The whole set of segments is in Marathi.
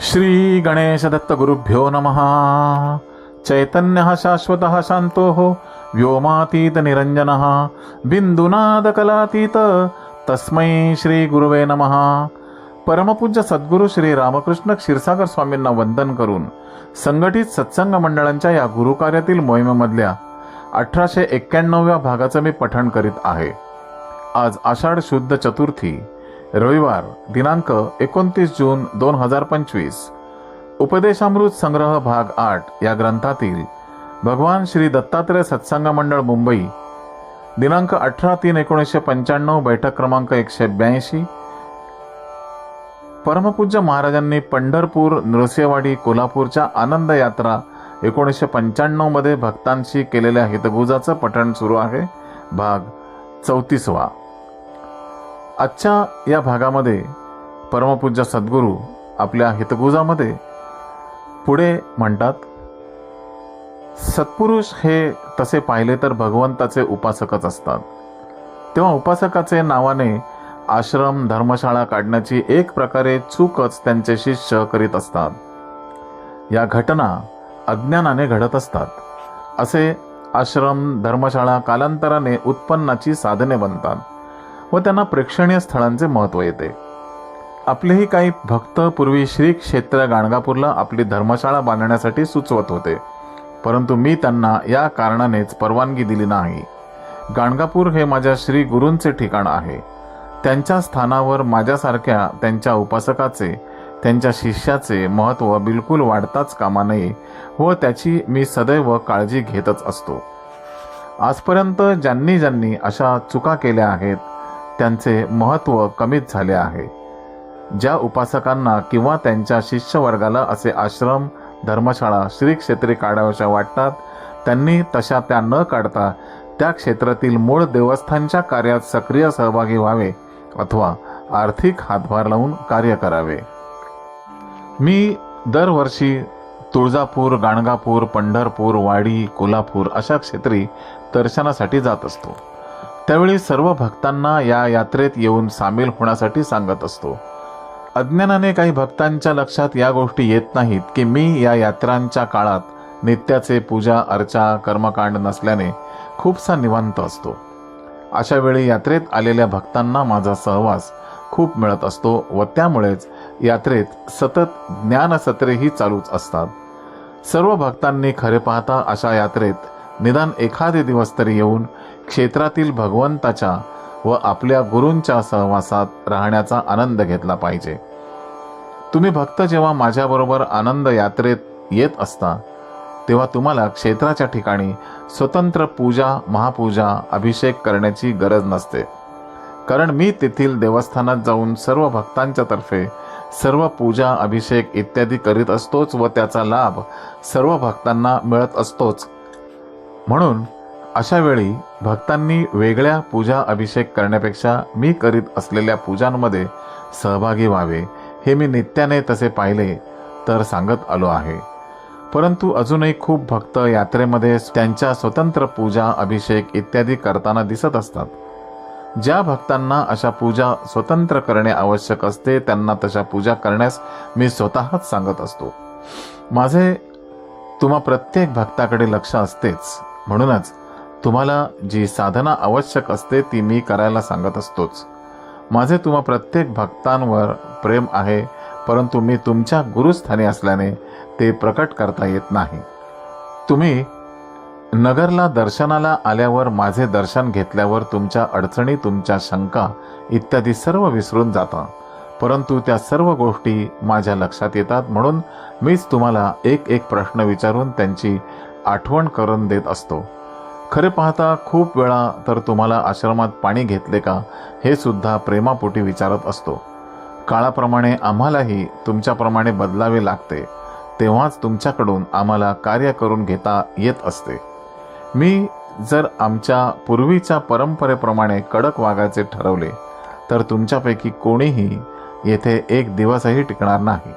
श्री गणेश दत्त गुरुभ्यो नमः। चैतन्य शाश्वत शांतो व्योमातीत निरंजन बिंदुनाद कलातीत तस्मै श्री गुरुवे नमः। परमपूज्य सद्गुरू श्री रामकृष्ण क्षीरसागर स्वामींना वंदन करून संघटित सत्संग मंडळांच्या या गुरुकार्यातील मोहिमेमधल्या अठराशे एक्क्याण्णव्या भागाचं मी पठण करीत आहे. आज आषाढ शुद्ध चतुर्थी रविवार दिनांक एकोणतीस जून दोन हजार पंचवीस. उपदेशामृत संग्रह भाग आठ या ग्रंथातील भगवान श्री दत्तात्रय सत्संग मंडळ मुंबई दिनांक अठरा तीन एकोणीसशे पंच्याण्णव बैठक क्रमांक एकशे ब्याऐंशी. परमपूज्य महाराजांनी पंढरपूर नृसिंहवाडी कोल्हापूरच्या आनंद यात्रा एकोणीसशे पंच्याण्णवमध्ये भक्तांशी केलेल्या हितगुजाचं पठण सुरू आहे. भाग चौतीसवा. आजच्या या भागामध्ये परमपूज्य सद्गुरू आपल्या हितगुजामध्ये पुढे म्हणतात सत्पुरुष हे तसे पाहिले तर भगवंताचे उपासकच असतात. तेव्हा उपासकाचे नावाने आश्रम धर्मशाळा काढण्याची एक प्रकारे चूकच त्यांचे शिष्य करीत असतात. या घटना अज्ञानाने घडत असतात. असे आश्रम धर्मशाळा कालांतराने उत्पन्नाची साधने बनतात. व त्यांना प्रेक्षणीय स्थळांचे महत्त्व येते. आपलेही काही भक्त पूर्वी श्री क्षेत्र गाणगापूरला आपली धर्मशाळा बांधण्यासाठी सुचवत होते. परंतु मी त्यांना या कारणानेच परवानगी दिली नाही. गाणगापूर हे माझ्या श्री गुरूंचे ठिकाण आहे. त्यांच्या स्थानावर माझ्यासारख्या त्यांच्या उपासकाचे त्यांच्या शिष्याचे महत्त्व बिलकुल वाढताच कामा नये व त्याची मी सदैव काळजी घेतच असतो. आजपर्यंत ज्यांनी ज्यांनी अशा चुका केल्या आहेत त्यांचे महत्त्व कमीच झाले आहे. ज्या उपासकांना किंवा त्यांच्या शिष्यवर्गाला असे आश्रम धर्मशाळा श्री क्षेत्रे काढाव्याशा वाटतात त्यांनी तशा त्या न काढता त्या क्षेत्रातील मूळ देवस्थानच्या कार्यात सक्रिय सहभागी व्हावे अथवा आर्थिक हातभार लावून कार्य करावे. मी दरवर्षी तुळजापूर गाणगापूर पंढरपूर वाडी कोल्हापूर अशा क्षेत्री दर्शनासाठी जात असतो. त्यावेळी सर्व भक्तांना या यात्रेत येऊन सामील होण्यासाठी सांगत असतो. अज्ञानाने काही भक्तांच्या लक्षात या गोष्टी येत नाहीत की मी या यात्रांच्या काळात नित्याचे पूजा अर्चा कर्मकांड नसल्याने खूपसा निवांत असतो. अशा वेळी यात्रेत आलेल्या भक्तांना माझा सहवास खूप मिळत असतो व त्यामुळेच यात्रेत सतत ज्ञानसत्रेही चालूच असतात. सर्व भक्तांनी खरे पाहता अशा यात्रेत निदान एखादे दिवस तरी येऊन क्षेत्रातील भगवंताच्या व आपल्या गुरूंच्या सहवासात राहण्याचा आनंद घेतला पाहिजे. तुम्ही भक्त जेव्हा माझ्याबरोबर आनंद यात्रेत येत असता तेव्हा तुम्हाला क्षेत्राच्या ठिकाणी स्वतंत्र पूजा महापूजा अभिषेक करण्याची गरज नसते. कारण मी तेथील देवस्थानात जाऊन सर्व भक्तांच्या तर्फे सर्व पूजा अभिषेक इत्यादी करीत असतोच व त्याचा लाभ सर्व भक्तांना मिळत असतोच. म्हणून अशा वेळी भक्तांनी वेगळ्या पूजा अभिषेक करण्यापेक्षा मी करीत असलेल्या पूजांमध्ये सहभागी व्हावे हे मी नित्याने तसे पाहिले तर सांगत आलो आहे. परंतु अजूनही खूप भक्त यात्रेमध्ये त्यांच्या स्वतंत्र पूजा अभिषेक इत्यादी करताना दिसत असतात. ज्या भक्तांना अशा पूजा स्वतंत्र करणे आवश्यक असते त्यांना तशा पूजा करण्यास मी स्वतःच सांगत असतो. माझे तुम्हा प्रत्येक भक्ताकडे लक्ष असतेच. म्हणूनच तुम्हाला जी साधना आवश्यक असते ती मी करायला सांगत असतोच. माझे तुम्हा प्रत्येक भक्तांवर प्रेम आहे परंतु मी तुमच्या गुरुस्थानी असल्याने ते प्रकट करता येत नाही. तुम्ही नगरला दर्शनाला आल्यावर माझे दर्शन घेतल्यावर तुमच्या अडचणी तुमच्या शंका इत्यादी सर्व विसरून जाता. परंतु त्या सर्व गोष्टी माझ्या लक्षात येतात म्हणून मीच तुम्हाला एक एक प्रश्न विचारून त्यांची आठवण करून देत असतो. खरे पाहता खूप वेळा तर तुम्हाला आश्रमात पाणी घेतले का हे सुद्धा प्रेमापोटी विचारत असतो. काळाप्रमाणे आम्हालाही तुमच्याप्रमाणे बदलावे लागते. तेव्हाच तुमच्याकडून आम्हाला कार्य करून घेता येत असते. मी जर आमच्या पूर्वीच्या परंपरेप्रमाणे कडक वागायचे ठरवले तर तुमच्यापैकी कोणीही येथे एक दिवसही टिकणार नाही.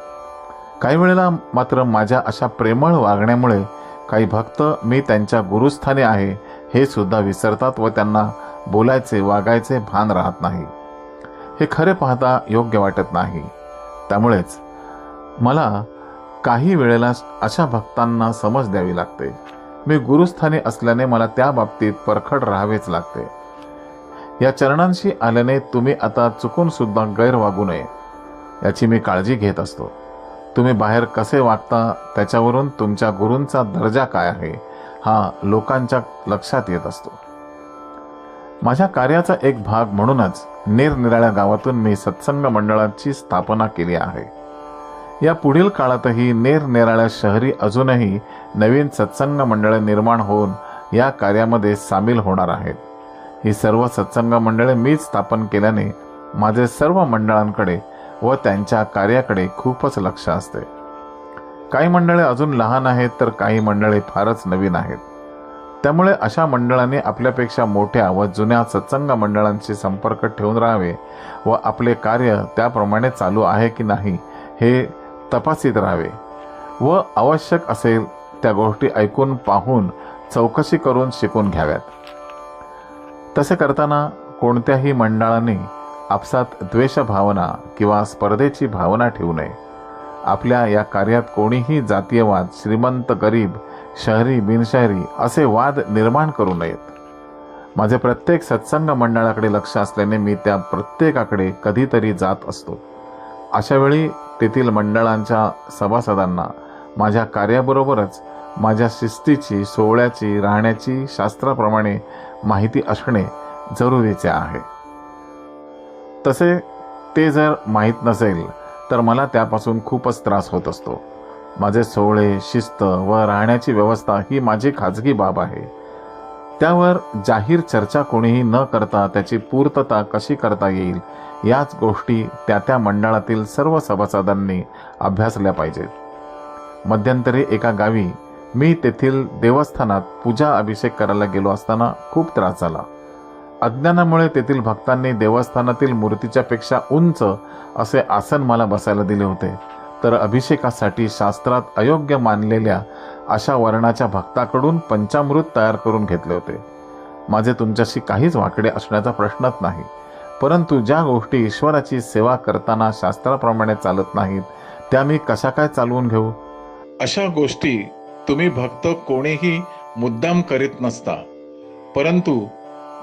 काही वेळेला मात्र माझ्या अशा प्रेमळ वागण्यामुळे काही भक्त मी त्यांच्या गुरुस्थानी आहे हे सुद्धा विसरतात व त्यांना बोलायचे वागायचे भान राहत नाही. हे खरे पाहता योग्य वाटत नाही. त्यामुळेच मला काही वेळेला अशा भक्तांना समज द्यावी लागते. मी गुरुस्थानी असल्याने मला त्या बाबतीत परखड राहावेच लागते. या चरणांशी आल्याने तुम्ही आता चुकून सुद्धा गैर वागू नये याची मी काळजी घेत असतो. तुम्ही बाहेर कसे वागता त्याच्यावरून तुमच्या गुरूंचा दर्जा काय आहे हा लोकांच्या लक्षात येत असतो. माझ्या कार्याचा एक भाग म्हणूनच निरनिराळ्या गावातून मी सत्संग मंडळाची स्थापना केली आहे. या पुढील काळातही निरनिराळ्या शहरी अजूनही नवीन सत्संग मंडळे निर्माण होऊन या कार्यामध्ये सामील होणार आहेत. ही सर्व सत्संग मंडळे मीच स्थापन केल्याने माझे सर्व मंडळांकडे व त्यांच्या कार्याकडे खूपच लक्ष असते. काही मंडळे अजून लहान आहेत तर काही मंडळे फारच नवीन आहेत. त्यामुळे अशा मंडळाने आपल्यापेक्षा मोठ्या व जुन्या सत्संग मंडळांशी संपर्क ठेवून राहावे व आपले कार्य त्याप्रमाणे चालू आहे की नाही हे तपासित राहावे. व आवश्यक असेल त्या गोष्टी ऐकून पाहून चौकशी करून शिकून घ्याव्यात. तसे करताना कोणत्याही मंडळाने आपसात द्वेष भावना किंवा स्पर्धेची भावना ठेवू नये. आपल्या या कार्यात कोणीही जातीयवाद श्रीमंत गरीब शहरी बिनशहरी असे वाद निर्माण करू नयेत. माझे प्रत्येक सत्संग मंडळाकडे लक्ष असल्याने मी त्या प्रत्येकाकडे कधीतरी जात असतो. अशावेळी तेथील मंडळांच्या सभासदांना माझ्या कार्याबरोबरच माझ्या शिस्तीची सोहळ्याची राहण्याची शास्त्राप्रमाणे माहिती असणे जरुरीचे आहे. तसे ते जर माहीत नसेल तर मला त्यापासून खूपच त्रास होत असतो. माझे सोहळे शिस्त व राहण्याची व्यवस्था ही माझी खाजगी बाब आहे. त्यावर जाहीर चर्चा कोणीही न करता त्याची पूर्तता कशी करता येईल याच गोष्टी त्या त्या मंडळातील सर्व सभासदांनी अभ्यासल्या पाहिजेत. मध्यंतरी एका गावी मी तेथील देवस्थानात पूजा अभिषेक करायला गेलो असताना खूप त्रास झाला. अज्ञानामुळे तेथील भक्तांनी देवस्थानातील मूर्तीच्या पेक्षा उंच असे आसन मला बसायला दिले होते. तर अभिषेकासाठी शास्त्रात अयोग्य मानलेल्या अशा वर्णाच्या भक्ताकडून पंचामृत तयार करून घेतले होते. माझे तुमच्याशी काहीच वाकडे असण्याचा प्रश्नच नाही. परंतु ज्या गोष्टी ईश्वराची सेवा करताना शास्त्राप्रमाणे चालत नाहीत त्या मी कशा काय चालवून घेऊ? अशा गोष्टी तुम्ही भक्त कोणीही मुद्दाम करीत नसता. परंतु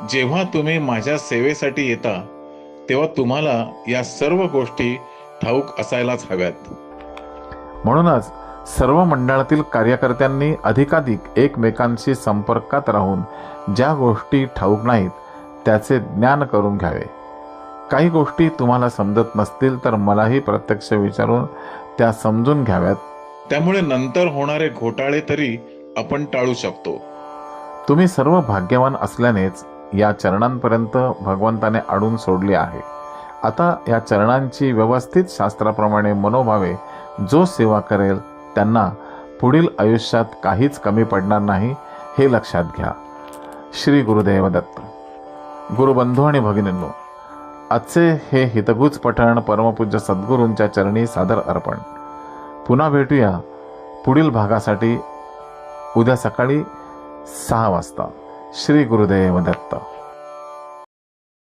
जेव्हा तुम्ही माझ्या सेवेसाठी येता तेव्हा तुम्हाला या सर्व गोष्टी ठाऊक असायलाच हव्यात. म्हणूनच सर्व मंडळातील कार्यकर्त्यांनी अधिकाधिक एकमेकांशी संपर्कात राहून ज्या गोष्टी ठाऊक नाहीत त्याचे ज्ञान करून घ्यावे. काही गोष्टी तुम्हाला समजत नसतील तर मलाही प्रत्यक्ष विचारून त्या समजून घ्याव्यात. त्यामुळे नंतर होणारे घोटाळे तरी आपण टाळू शकतो. तुम्ही सर्व भाग्यवान असल्यानेच या चरणांपर्यंत भगवंताने आडून सोडले आहे. आता या चरणांची व्यवस्थित शास्त्राप्रमाणे मनोभावे जो सेवा करेल त्यांना पुढील आयुष्यात काहीच कमी पडणार नाही हे लक्षात घ्या. श्री गुरुदेव दत्त. गुरुबंधू आणि भगिनींनो आजचे हे हितगुज पठण परमपूज्य सद्गुरूंच्या चरणी सादर अर्पण. पुन्हा भेटूया पुढील भागासाठी उद्या सकाळी सहा वाजता. श्री गुरुदेव दत्त